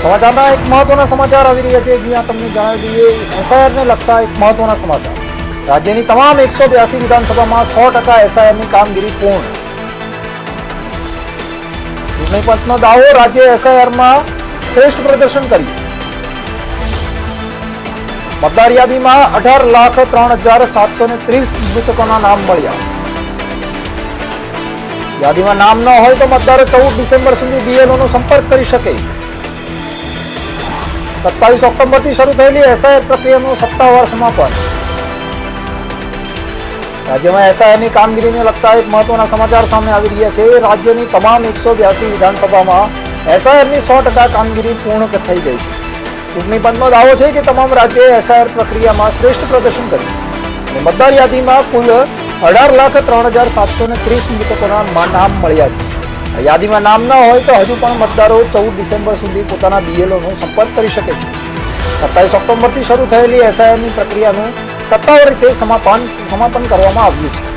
સમાચારના એક મહત્વના સમાચાર આવી રહ્યા છે. જ્યાં તમને જણાવી દઈએ, એસઆઈઆરને લગતા એક મહત્વના સમાચાર. રાજ્યની તમામ એકસો બ્યાસી વિધાનસભામાં સો ટકા એસઆઈઆરની કામગીરી પૂર્ણ. ચૂંટણી પંચનો દાવો રાજ્ય એસઆઈઆરમાં શ્રેષ્ઠ પ્રદર્શન કર્યું. મતદાર યાદીમાં અઢાર લાખ ત્રણ હજાર સાતસો ને ત્રીસ મૃતકોના નામ મળ્યા. યાદીમાં નામ ન હોય તો મતદારો ચૌદ ડિસેમ્બર સુધી બીએલઓનો સંપર્ક કરી શકે. સત્તાવીસ ઓક્ટોબરથી શરૂ થયેલી એસઆઈ પ્રક્રિયાનું સત્તાવાર સમાપન. રાજ્યમાં એસઆઈની કામગીરીને લગતા એક મહત્વના સમાચાર સામે આવી રહ્યા છે. રાજ્યની તમામ એકસો બ્યાસી વિધાનસભામાં એસઆઈઆરની સો ટકા કામગીરી પૂર્ણ થઈ ગઈ છે. ચૂંટણી પંચનો દાવો છે કે તમામ રાજ્યએ એસઆઈઆર પ્રક્રિયામાં શ્રેષ્ઠ પ્રદર્શન કર્યું. અને મતદાર યાદીમાં કુલ અઢાર લાખ ત્રણ હજાર સાતસો ને ત્રીસ મૃતકોના નામ મળ્યા છે. યાદીમાં નામ ન હોય તો હજુ પણ મતદારો ચૌદ ડિસેમ્બર સુધી પોતાના બીએલઓનો સંપર્ક કરી શકે છે. સત્તાવીસ ઓક્ટોબરથી શરૂ થયેલી એસઆઈઆરની પ્રક્રિયાનું સત્તાવાર રીતે સમાપન સમાપન કરવામાં આવ્યું છે.